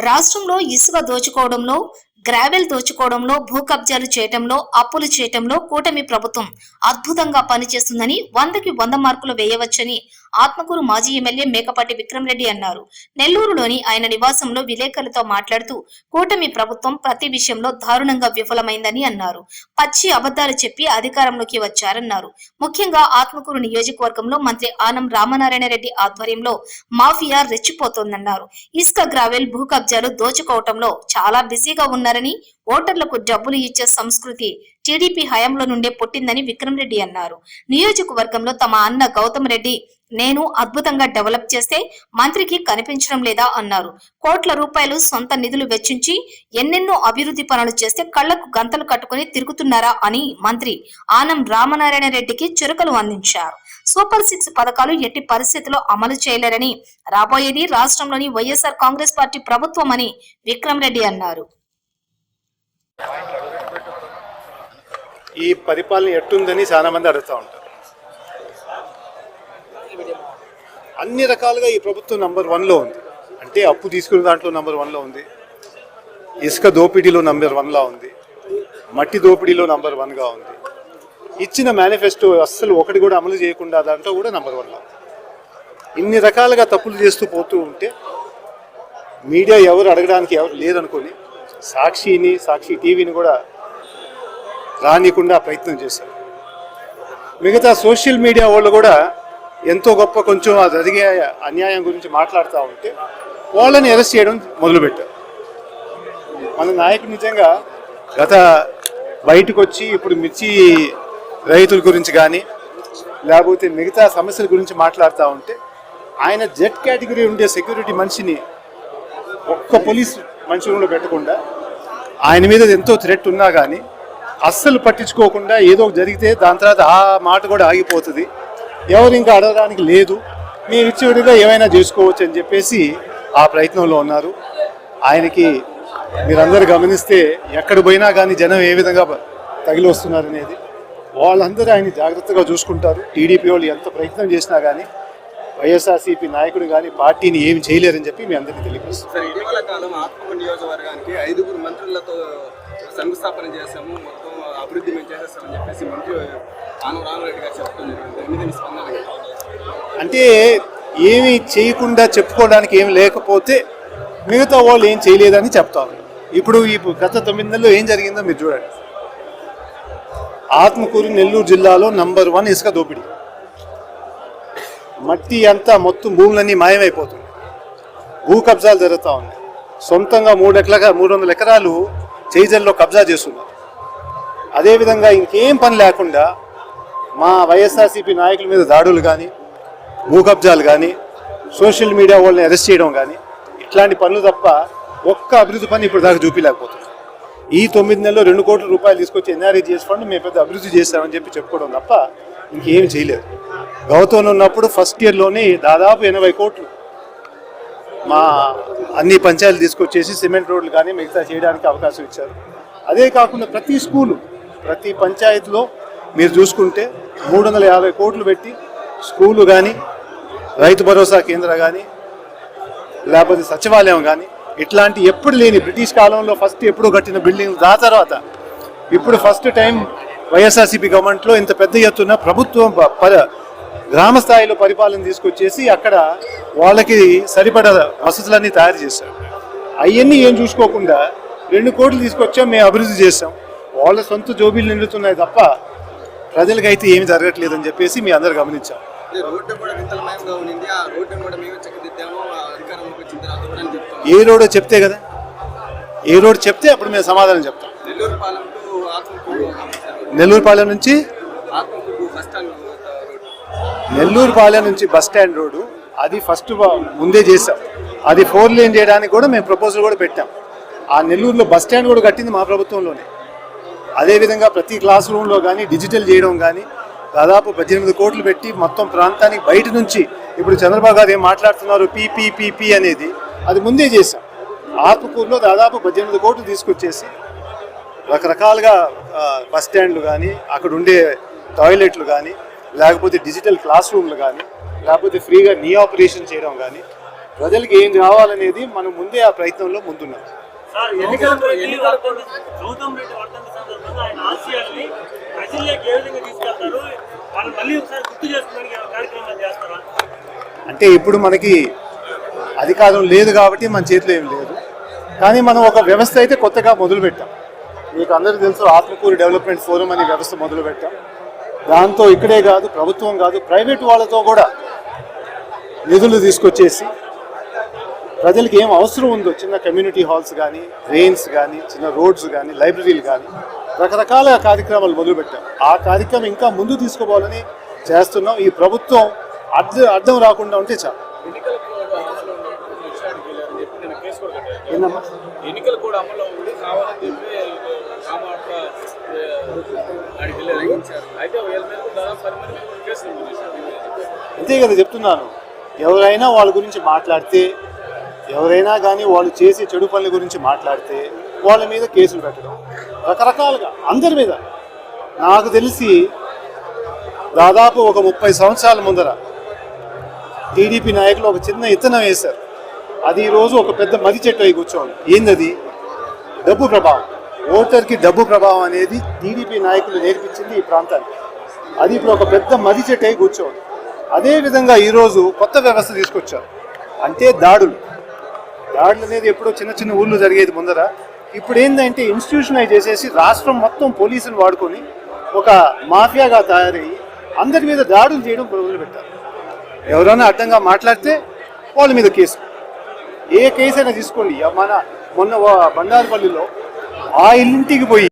రాష్ట్రంలో ఇసుక దోచుకోవడంలో గ్రావెల్ దోచుకోవడంలో భూ కబ్జాలు చేయటంలో అప్పులు చేయటంలో కూటమి ప్రభుత్వం అద్భుతంగా పనిచేస్తుందని వందకి వంద మార్కులు వేయవచ్చని ఆత్మకూరు మాజీ ఎమ్మెల్యే మేకపాటి విక్రమరెడ్డి అన్నారు. నెల్లూరులోని ఆయన నివాసంలో విలేకరులతో మాట్లాడుతూ కూటమి ప్రభుత్వం ప్రతి విషయంలో దారుణంగా విఫలమైందని అన్నారు. పచ్చి అబద్ధాలు చెప్పి అధికారంలోకి వచ్చారన్నారు. ముఖ్యంగా ఆత్మకూరు నియోజకవర్గంలో మంత్రి ఆనం రామనారాయణ రెడ్డి ఆధ్వర్యంలో మాఫియా రెచ్చిపోతోందన్నారు. ఇసుక గ్రావెల్ భూ కబ్జాలు దోచుకోవటంలో చాలా బిజీగా ఉన్నారని ఓటర్లకు డబ్బులు ఇచ్చే సంస్కృతి టీడీపీ హయాంలో నుండే పుట్టిందని విక్రమరెడ్డి అన్నారు. నియోజకవర్గంలో తమ అన్న గౌతమ్ రెడ్డి నేను అద్భుతంగా డెవలప్ చేస్తే మంత్రికి కనిపించడం లేదా అన్నారు. కోట్ల రూపాయలు సొంత నిధులు వెచ్చించి ఎన్నెన్నో అభివృద్ధి పనులు చేస్తే కళ్ళకు గంతలు కట్టుకుని తిరుగుతున్నారా అని మంత్రి ఆనం రామనారాయణ రెడ్డికి చురకలు అందించారు. సూపర్ సిక్స్ పథకాలు ఎట్టి పరిస్థితుల్లో అమలు చేయలేరని రాబోయేది రాష్ట్రంలోని వైఎస్ఆర్ కాంగ్రెస్ పార్టీ ప్రభుత్వం అని విక్రమ్ రెడ్డి అన్నారు. ఈ పరిపాలన ఎట్టుందని చాలా మంది అడుగుతూ ఉంటారు. అన్ని రకాలుగా ఈ ప్రభుత్వం నంబర్ వన్లో ఉంది. అంటే అప్పు తీసుకునే దాంట్లో నంబర్ వన్లో ఉంది. ఇసుక దోపిడీలో నంబర్ వన్లా ఉంది. మట్టి దోపిడీలో నంబర్ వన్గా ఉంది. ఇచ్చిన మేనిఫెస్టో అస్సలు ఒకటి కూడా అమలు చేయకుండా దాంట్లో కూడా నంబర్ వన్లా ఇన్ని రకాలుగా తప్పులు చేస్తూ పోతూ ఉంటే మీడియా ఎవరు అడగడానికి ఎవరు లేదనుకొని సాక్షిని సాక్షి టీవీని కూడా రానికుండా ప్రయత్నం చేశారు. మిగతా సోషల్ మీడియా వాళ్ళు కూడా ఎంతో గొప్ప కొంచెం ఆ జరిగే అన్యాయం గురించి మాట్లాడుతూ ఉంటే వాళ్ళని అరెస్ట్ చేయడం మొదలుపెట్టారు. మన నాయకుడు నిజంగా గత బయటకు వచ్చి ఇప్పుడు మిర్చి రైతుల గురించి కానీ లేకపోతే మిగతా సమస్యల గురించి మాట్లాడుతూ ఉంటే ఆయన జెడ్ కేటగిరీ ఉండే సెక్యూరిటీ మనిషిని ఒక్క పోలీస్ మంచి కూడా పెట్టకుండా ఆయన మీద ఎంతో థ్రెట్ ఉన్నా కానీ అస్సలు పట్టించుకోకుండా ఏదో జరిగితే దాని తర్వాత ఆ మాట కూడా ఆగిపోతుంది. ఎవరు ఇంకా అడగడానికి లేదు. మీరు ఇచ్చేవిడిగా ఏమైనా చేసుకోవచ్చు అని చెప్పేసి ఆ ప్రయత్నంలో ఉన్నారు. ఆయనకి మీరందరూ గమనిస్తే ఎక్కడ పోయినా కానీ జనం ఏ విధంగా తగిలి వస్తున్నారు అనేది. వాళ్ళందరూ ఆయన జాగ్రత్తగా చూసుకుంటారు. టీడీపీ వాళ్ళు ఎంత ప్రయత్నం చేసినా కానీ వైఎస్ఆర్సీపీ నాయకుడు కానీ పార్టీని ఏమి చేయలేరని చెప్పి మీ అందరికీ తెలియపరుస్తుంది సార్ ఇటీవల కాలం ఆత్మకూరు నియోజకవర్గానికి ఐదుగురు మంత్రులతో శంకుస్థాపన చేశాము. మొత్తం అభివృద్ధి మేము చేసేస్తామని చెప్పేసి మంత్రి ఆనం రామరెడ్డి గారు చెప్తున్నారు. దాని మీద మీ స్పందన ఏంటి? అంటే ఏమి చేయకుండా చెప్పుకోవడానికి ఏమి లేకపోతే మిగతా వాళ్ళు ఏం చేయలేదని చెప్తారు. ఇప్పుడు ఈ గత తొమ్మిది నెలల్లో ఏం జరిగిందో మీరు చూడండి. ఆత్మకూరు నెల్లూరు జిల్లాలో నంబర్ వన్ ఇసుక దోపిడీ. మట్టి అంతా మొత్తం భూములన్నీ మాయమైపోతుంది. భూ కబ్జాలు జరుగుతూ ఉన్నాయి. సొంతంగా మూడు మూడు వందల ఎకరాలు చేజల్లో కబ్జా చేస్తున్నారు. అదేవిధంగా ఇంకేం పని లేకుండా మా వైఎస్ఆర్సీపీ నాయకుల మీద దాడులు కానీ భూ కబ్జాలు కానీ సోషల్ మీడియా వాళ్ళని అరెస్ట్ చేయడం కానీ ఇట్లాంటి పనులు తప్ప ఒక్క అభివృద్ధి పని ఇప్పుడు దాకా చూపించలేకపోతుంది ఈ తొమ్మిది నెలల్లో రెండు కోట్ల రూపాయలు తీసుకొచ్చి ఎన్ఆర్ఈ ఫండ్ మేము పెద్ద అభివృద్ధి చేస్తామని చెప్పి చెప్పుకోవడం తప్ప ఇంకేమి చేయలేదు. గౌతమ్ ఉన్నప్పుడు ఫస్ట్ ఇయర్లోనే దాదాపు ఎనభై కోట్లు మా అన్ని పంచాయతీలు తీసుకొచ్చేసి సిమెంట్ రోడ్లు కానీ మిగతా చేయడానికి అవకాశం ఇచ్చారు. అదే కాకుండా ప్రతి స్కూలు ప్రతి పంచాయతీలో మీరు చూసుకుంటే మూడు వందల యాభై కోట్లు పెట్టి స్కూలు కానీ రైతు భరోసా కేంద్ర కానీ లేకపోతే సచివాలయం కానీ ఇట్లాంటి ఎప్పుడు లేని బ్రిటిష్ కాలంలో ఫస్ట్ ఎప్పుడు కట్టిన బిల్డింగ్ దా తర్వాత. ఇప్పుడు ఫస్ట్ టైం వైఎస్ఆర్సీపీ గవర్నమెంట్లో ఇంత పెద్ద ఎత్తున ప్రభుత్వం ప- గ్రామ స్థాయిలో పరిపాలన తీసుకొచ్చేసి అక్కడ వాళ్ళకి సరిపడ వసతులన్నీ తయారు చేశారు. అవన్నీ ఏం చూసుకోకుండా రెండు కోట్లు తీసుకొచ్చాం మేము అభివృద్ధి చేస్తాం వాళ్ళ సొంత జోబీలు నిండుతున్నాయి తప్ప ప్రజలకైతే ఏమి జరగట్లేదని చెప్పేసి మీ అందరు గమనించాం అని ఏ రోడో చెప్తే కదా? ఏ రోడ్ చెప్తే అప్పుడు మేము సమాధానం చెప్తాం. నెల్లూరుపాలెం నుంచి Atmakur bus stand road Nellore Palem నుంచి బస్ స్టాండ్ రోడ్డు అది ఫస్ట్ ముందే చేసాం అది ఫోర్ లేన్ చేయడానికి కూడా మేము ప్రపోజల్ కూడా పెట్టాం. ఆ నెల్లూరులో బస్ స్టాండ్ కూడా కట్టింది మా ప్రభుత్వంలోనే. అదేవిధంగా ప్రతి క్లాస్ రూమ్లో కానీ డిజిటల్ చేయడం కానీ దాదాపు పద్దెనిమిది కోట్లు పెట్టి మొత్తం ప్రాంతానికి బయట నుంచి ఇప్పుడు చంద్రబాబు గారు ఏం మాట్లాడుతున్నారు పీపీపీపీ అనేది అది ముందే చేశాం. ఆత్మకూరులో దాదాపు పద్దెనిమిది కోట్లు తీసుకొచ్చేసి రకరకాలుగా బస్ స్టాండ్లు కానీ అక్కడ ఉండే టాయిలెట్లు కానీ లేకపోతే డిజిటల్ క్లాస్ రూమ్లు కానీ లేకపోతే ఫ్రీగా నీ ఆపరేషన్ చేయడం కానీ ప్రజలకి ఏం కావాలనేది మనం ముందే ఆ ప్రయత్నంలో ముందున్నాం. అంటే ఇప్పుడు మనకి అధికారం లేదు కాబట్టి మన చేతిలో ఏం లేదు. కానీ మనం ఒక వ్యవస్థ అయితే కొత్తగా మొదలు పెట్టాం మీకు అందరికీ తెలుసు ఆత్మకూరు డెవలప్మెంట్ ఫోరం అనే వ్యవస్థ మొదలు పెట్టాం దాంతో ఇక్కడే కాదు ప్రభుత్వం కాదు ప్రైవేట్ వాళ్ళతో కూడా నిధులు తీసుకొచ్చేసి ప్రజలకు ఏం అవసరం ఉందో చిన్న కమ్యూనిటీ హాల్స్ కానీ డ్రైన్స్ కానీ చిన్న రోడ్స్ కానీ లైబ్రరీలు కానీ రకరకాల కార్యక్రమాలు మొదలుపెట్టాం. ఆ కార్యక్రమం ఇంకా ముందు తీసుకుపోవాలని చేస్తున్నాం. ఈ ప్రభుత్వం అర్థం అర్థం రాకుండా ఉంటే చాలు. ఎన్నికల కోడ్ అమలులో ఉన్నప్పుడు విషయానికి వెళ్ళారని అంతే కదా చెప్తున్నాను. ఎవరైనా వాళ్ళ గురించి మాట్లాడితే ఎవరైనా కానీ వాళ్ళు చేసే చెడు పనుల గురించి మాట్లాడితే వాళ్ళ మీద కేసులు పెట్టడం. రకరకాలుగా అందరి మీద. నాకు తెలిసి దాదాపు ఒక ముప్పై సంవత్సరాల ముందర టీడీపీ నాయకులు ఒక చిన్న ఇత్తనం వేశారు. అది ఈరోజు ఒక పెద్ద మది చెట్టు అయి కూర్చోండి ఏందది? డబ్బు ప్రభావం. ఓటర్కి డబ్బు ప్రభావం అనేది టీడీపీ నాయకులు నేర్పించింది ఈ ప్రాంతానికి. అది ఇప్పుడు ఒక పెద్ద మది చెట్టు అయి కూర్చోండి ఈరోజు కొత్త వ్యవస్థ తీసుకొచ్చారు. అంటే దాడులు. దాడులు అనేది ఎప్పుడో చిన్న చిన్న ఊళ్ళో జరిగేది ముందర. ఇప్పుడు ఏంటంటే ఇన్స్టిట్యూషనైజ్ చేసేసి రాష్ట్రం మొత్తం పోలీసులు వాడుకొని ఒక మాఫియాగా తయారయ్యి అందరి మీద దాడులు చేయడం మొదలుపెట్టారు. ఎవరైనా అడ్డంగా మాట్లాడితే వాళ్ళ మీద కేసు. ఏ కేసు అయినా తీసుకోండి. మన మొన్న బండారుపల్లిలో ఆ ఇంటికి పోయి